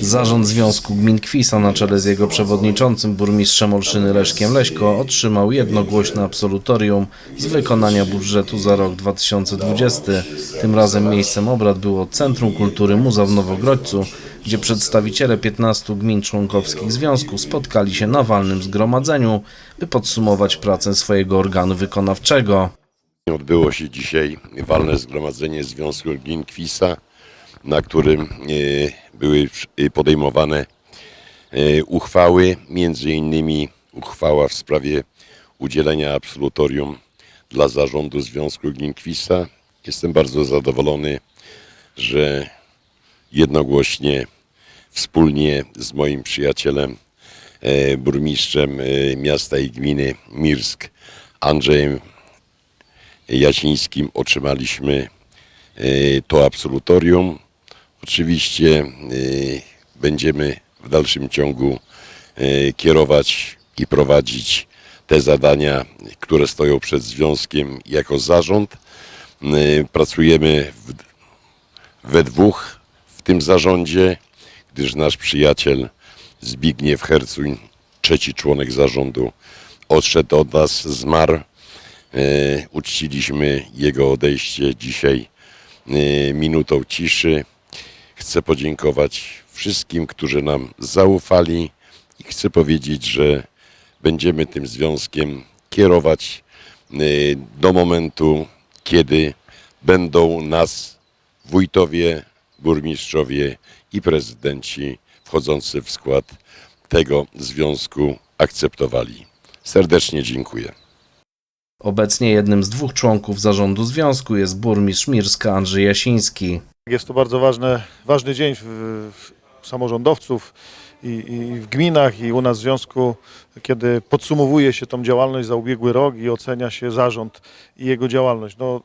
Zarząd Związku Gmin Kwisa na czele z jego przewodniczącym burmistrzem Olszyny Leszkiem Leśko otrzymał jednogłośne absolutorium z wykonania budżetu za rok 2020. Tym razem miejscem obrad było Centrum Kultury Muza w Nowogrodźcu, gdzie przedstawiciele 15 gmin członkowskich związku spotkali się na walnym zgromadzeniu, by podsumować pracę swojego organu wykonawczego. Odbyło się dzisiaj walne zgromadzenie Związku Gmin Kwisa, na którym e, były e, podejmowane e, uchwały, między innymi uchwała w sprawie udzielenia absolutorium dla zarządu Związku Gmin Kwisa. Jestem bardzo zadowolony, że jednogłośnie, wspólnie z moim przyjacielem, burmistrzem miasta i gminy Mirsk, Andrzejem Jasińskim otrzymaliśmy to absolutorium. Oczywiście e, będziemy w dalszym ciągu e, kierować i prowadzić te zadania, które stoją przed związkiem jako zarząd. E, Pracujemy w, we dwóch w tym zarządzie, gdyż nasz przyjaciel Zbigniew Hercuń, trzeci członek zarządu, odszedł od nas, zmarł. Uczciliśmy jego odejście dzisiaj minutą ciszy. Chcę podziękować wszystkim, którzy nam zaufali i chcę powiedzieć, że będziemy tym związkiem kierować e, do momentu, kiedy będą nas wójtowie, burmistrzowie i prezydenci wchodzący w skład tego związku akceptowali. Serdecznie dziękuję. Obecnie jednym z dwóch członków zarządu związku jest burmistrz Mirska Andrzej Jasiński. Jest to bardzo ważny, ważny dzień w, w samorządowców i, i w gminach i u nas w związku, kiedy podsumowuje się tą działalność za ubiegły rok i ocenia się zarząd i jego działalność. No,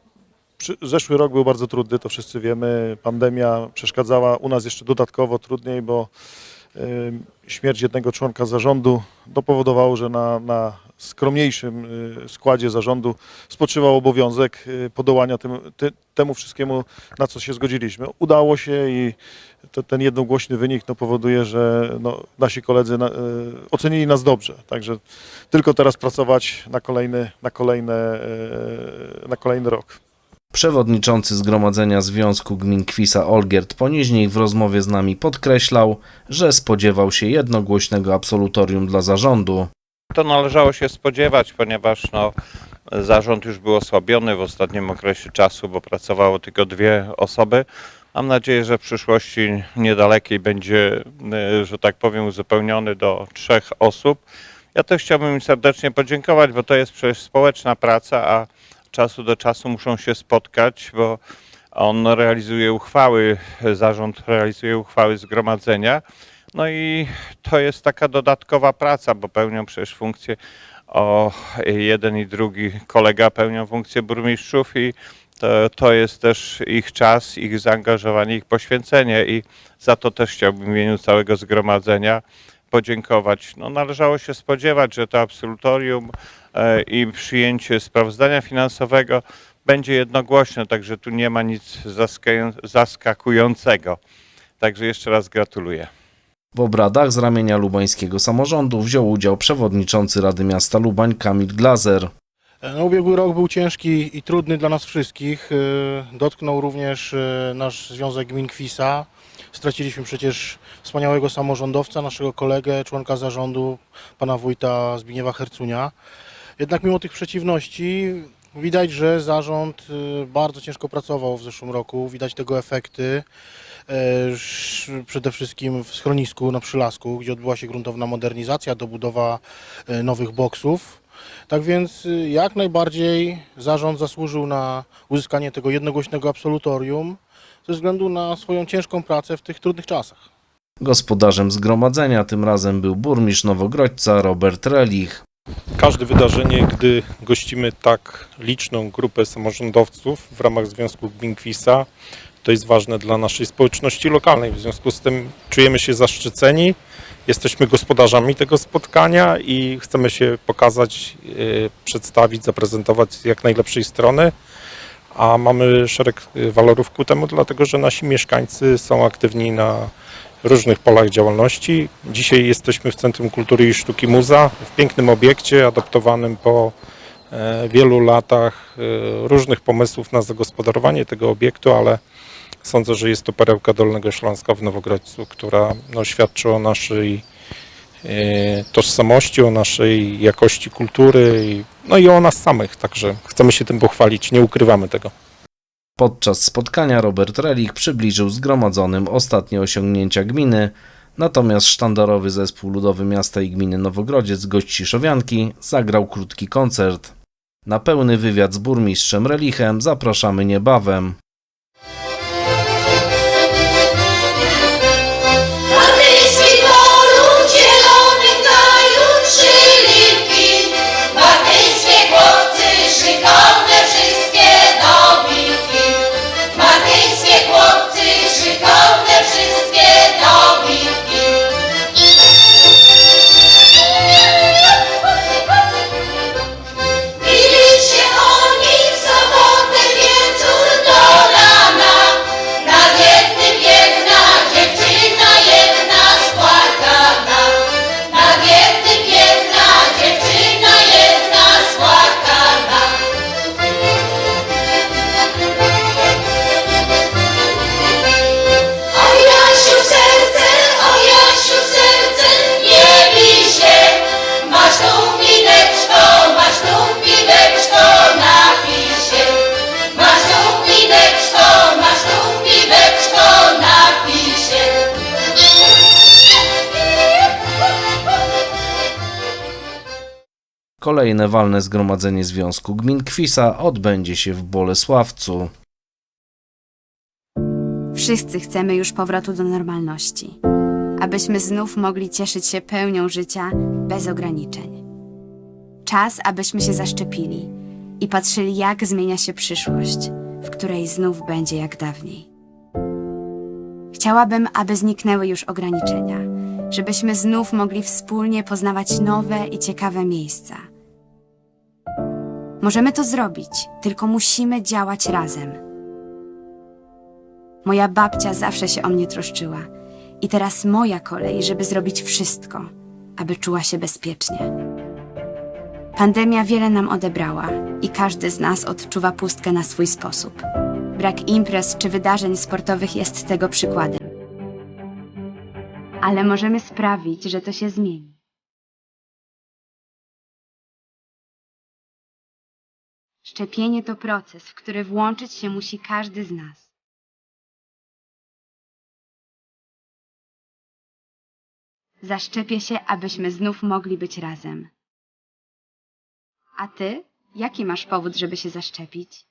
przy, zeszły rok był bardzo trudny, to wszyscy wiemy. Pandemia przeszkadzała u nas jeszcze dodatkowo trudniej, bo y, śmierć jednego członka zarządu dopowodowało, że na, na skromniejszym y, składzie zarządu spoczywał obowiązek y, podołania tym, ty, temu wszystkiemu, na co się zgodziliśmy. Udało się i ten jednogłośny wynik no, powoduje, że no, nasi koledzy na, y, ocenili nas dobrze. Także tylko teraz pracować na kolejny, na kolejne, na kolejny rok. Przewodniczący Zgromadzenia Związku Gmin Kwisa Olgierd Poniźnik w rozmowie z nami podkreślał, że spodziewał się jednogłośnego absolutorium dla zarządu. To należało się spodziewać, ponieważ no, zarząd już był osłabiony w ostatnim okresie czasu, bo pracowało tylko dwie osoby. Mam nadzieję, że w przyszłości niedalekiej będzie, y, że tak powiem, uzupełniony do trzech osób. Ja też chciałbym im serdecznie podziękować, bo to jest przecież społeczna praca, a czasu do czasu muszą się spotkać, bo on realizuje uchwały, zarząd realizuje uchwały zgromadzenia. No i to jest taka dodatkowa praca, bo pełnią przecież funkcję, o jeden i drugi kolega pełnią funkcję burmistrzów i to, to jest też ich czas, ich zaangażowanie, ich poświęcenie i za to też chciałbym w imieniu całego zgromadzenia podziękować. No, należało się spodziewać, że to absolutorium e, i przyjęcie sprawozdania finansowego będzie jednogłośne, także tu nie ma nic zaskakują- zaskakującego. Także jeszcze raz gratuluję. W obradach z ramienia lubańskiego samorządu wziął udział przewodniczący Rady Miasta Lubań Kamil Glazer. No, ubiegły rok był ciężki i trudny dla nas wszystkich. E, Dotknął również e, nasz Związek Gmin Kwisa. Straciliśmy przecież wspaniałego samorządowca, naszego kolegę, członka zarządu, pana wójta Zbigniewa Hercunia. Jednak mimo tych przeciwności widać, że zarząd e, bardzo ciężko pracował w zeszłym roku. Widać tego efekty. E, Przede wszystkim w schronisku na Przylasku, gdzie odbyła się gruntowna modernizacja, dobudowa e, nowych boksów. Tak więc y, jak najbardziej zarząd zasłużył na uzyskanie tego jednogłośnego absolutorium ze względu na swoją ciężką pracę w tych trudnych czasach. Gospodarzem zgromadzenia tym razem był burmistrz Nowogrodźca Robert Relich. każde wydarzenie, gdy gościmy tak liczną grupę samorządowców w ramach Związku Gmin Kwisa, to jest ważne dla naszej społeczności lokalnej. W związku z tym czujemy się zaszczyceni, jesteśmy gospodarzami tego spotkania i chcemy się pokazać, y, przedstawić, zaprezentować z jak najlepszej strony. A mamy szereg y, walorów ku temu, dlatego że nasi mieszkańcy są aktywni na różnych polach działalności. Dzisiaj jesteśmy w Centrum Kultury i Sztuki Muza, w pięknym obiekcie adoptowanym po e, wielu latach e, różnych pomysłów na zagospodarowanie tego obiektu, ale sądzę, że jest to perełka Dolnego Śląska w Nowogrodźcu, która no, świadczy o naszej e, tożsamości, o naszej jakości kultury, no i o nas samych, także chcemy się tym pochwalić, nie ukrywamy tego. Podczas spotkania Robert Relich przybliżył zgromadzonym ostatnie osiągnięcia gminy, natomiast sztandarowy zespół ludowy miasta i gminy Nowogrodziec gości Szowianki zagrał krótki koncert. Na pełny wywiad z burmistrzem Relichem zapraszamy niebawem. Kolejne walne zgromadzenie Związku Gmin Kwisa odbędzie się w Bolesławcu. Wszyscy chcemy już powrotu do normalności, abyśmy znów mogli cieszyć się pełnią życia bez ograniczeń. Czas, abyśmy się zaszczepili i patrzyli, jak zmienia się przyszłość, w której znów będzie jak dawniej. Chciałabym, aby zniknęły już ograniczenia, żebyśmy znów mogli wspólnie poznawać nowe i ciekawe miejsca. Możemy to zrobić, tylko musimy działać razem. Moja babcia zawsze się o mnie troszczyła. I teraz moja kolej, żeby zrobić wszystko, aby czuła się bezpiecznie. Pandemia wiele nam odebrała i każdy z nas odczuwa pustkę na swój sposób. Brak imprez czy wydarzeń sportowych jest tego przykładem. Ale możemy sprawić, że to się zmieni. Szczepienie to proces, w który włączyć się musi każdy z nas. Zaszczepię się, abyśmy znów mogli być razem. A ty? Jaki masz powód, żeby się zaszczepić?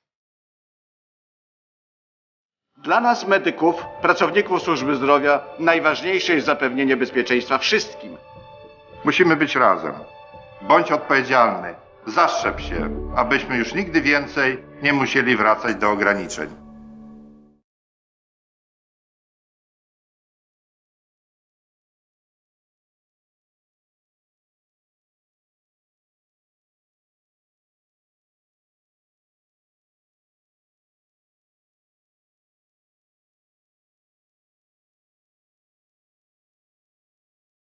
Dla nas, medyków, pracowników służby zdrowia, najważniejsze jest zapewnienie bezpieczeństwa wszystkim. Musimy być razem. Bądź odpowiedzialny. Zaszczep się, abyśmy już nigdy więcej nie musieli wracać do ograniczeń.